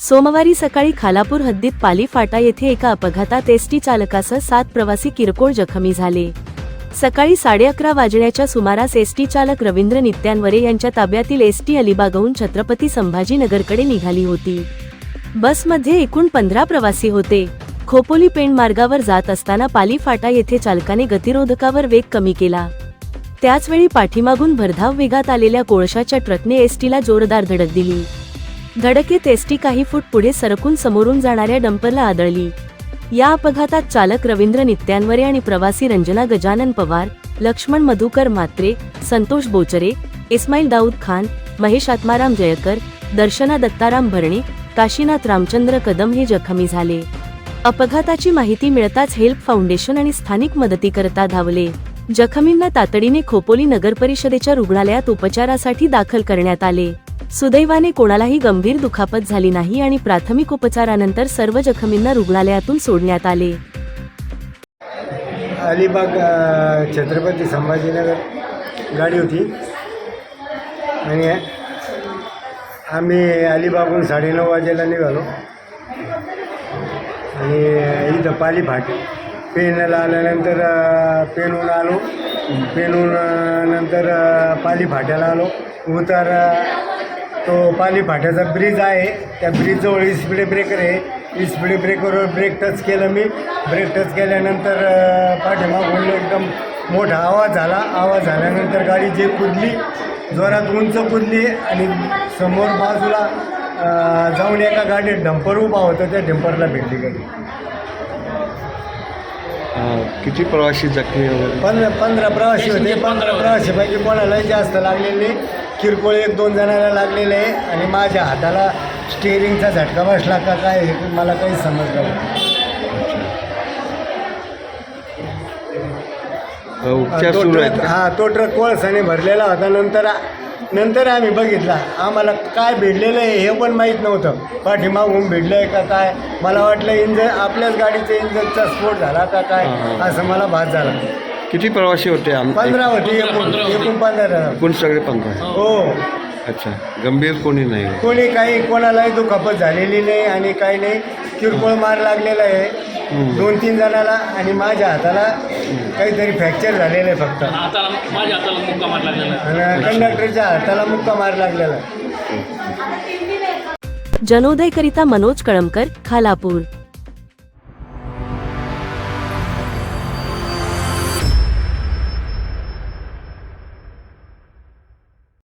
सोमवारी सकाळी खालापूर हद्दीत पाली फाटा येथे एका अपघातात एसटी चालकासह सात प्रवासी किरकोळ जखमी झाले. सकाळी साडे अकरा वाजण्याच्या सुमारास एसटी चालक रवींद्र नित्यांवरे यांच्या ताब्यातील एसटी अलिबागहून छत्रपती संभाजीनगरकडे निघाली होती. बसमध्ये एकूण पंधरा प्रवासी होते. खोपोली पेंड मार्गावर जात असताना पाली फाटा येथे चालकाने गतिरोधकावर वेग कमी केला. त्याचवेळी पाठीमागून भरधाव वेगात आलेल्या कोळशाच्या ट्रकने एसटीला जोरदार धडक दिली. धडकेत एसटी काही फूट पुढे सरकून समोरून जाणाऱ्या डंपरला आदळली. या अपघातात चालक रवींद्र नित्यांवरे आणि प्रवासी रंजना गजानन पवार लक्ष्मण मधुकर म्हात्रे संतोष बोचरे इस्माईल दाऊद खान महेश आत्माराम जयकर दर्शना दत्ताराम भरणे काशीनाथ रामचंद्र कदम हे जखमी झाले. अपघाताची माहिती मिळताच हेल्प फाउंडेशन आणि स्थानिक मदतीकरता धावले. जखमींना तातडीने खोपोली नगर परिषदेच्या रुग्णालयात उपचारासाठी दाखल करण्यात आले. सुदैवाने कोणालाही गंभीर दुखापत झाली नाही आणि प्राथमिक उपचारानंतर सर्व जखमींना रुग्णालयातून सोडण्यात आले. अलिबाग छत्रपती संभाजीनगर गाडी होती. आणि आम्ही अलिबागहून साडेनऊ वाजेला निघालो. आणि इथं पाली फाटे पेनला आल्यानंतर पेनहून आलो. पेनहून नंतर पाली फाट्याला आलो. उतार तो पाली फाट्याचा ब्रिज आहे. त्या ब्रिजजवळ स्पीड ब्रेकर आहे. स्पीड ब्रेकरवर ब्रेक टच केलं मी. ब्रेक टच केल्यानंतर पाठीमागून एकदम मोठा आवाज झाला आवाज झाल्यानंतर गाडी जे कुदली जोरात उंच कुदली आणि समोर बाजूला जाऊन एका गाडीत डंपर उभा होता. त्या डंपरला भेटली गाडी किती प्रवासी जखमी वगैरे पंधरा पंधरा प्रवासी होते. पंधरा प्रवासीपैकी कोणालाही जास्त लागलेले नाही. किरकोळ एक दोन जणांना लागलेले आहे आणि माझ्या हाताला स्टेअरिंगचा झटका बसला का काय हे मला काही समजलं नाही. अं, उपचार तो सुरू आहेत ट्रक का? हा तो ट्रक कोळसाने भरलेला होता नंतर नंतर आम्ही बघितला आम्हाला काय भिडलेलं आहे हे पण माहीत नव्हतं पाठीमागून भिडलं आहे का काय मला वाटलं इंजन आपल्याच गाडीच्या इंजनचा स्फोट झाला का काय. असं मला भास झाला किती प्रवासी होते आम- पंधरा होती एकूण एकूण पंधरा. एकूण सगळे पंधरा. हो. अच्छा. गंभीर कोणी नाही. कोणी काही कोणालाही दुखापत झालेली नाही आणि काही नाही. किरकोळ मार लागलेला आहे. दोन तीन जणाला आणि माझ्या हाताला काहीतरी फ्रॅक्चर झालेलं आहे फक्त. हाताला माझ्या हाताला मुक्का मार लागलेला आहे. आणि कंडक्टरच्या हाताला मुक्का मार लागलेला आहे. जनोदयकरिता मनोज कळमकर खालापूर.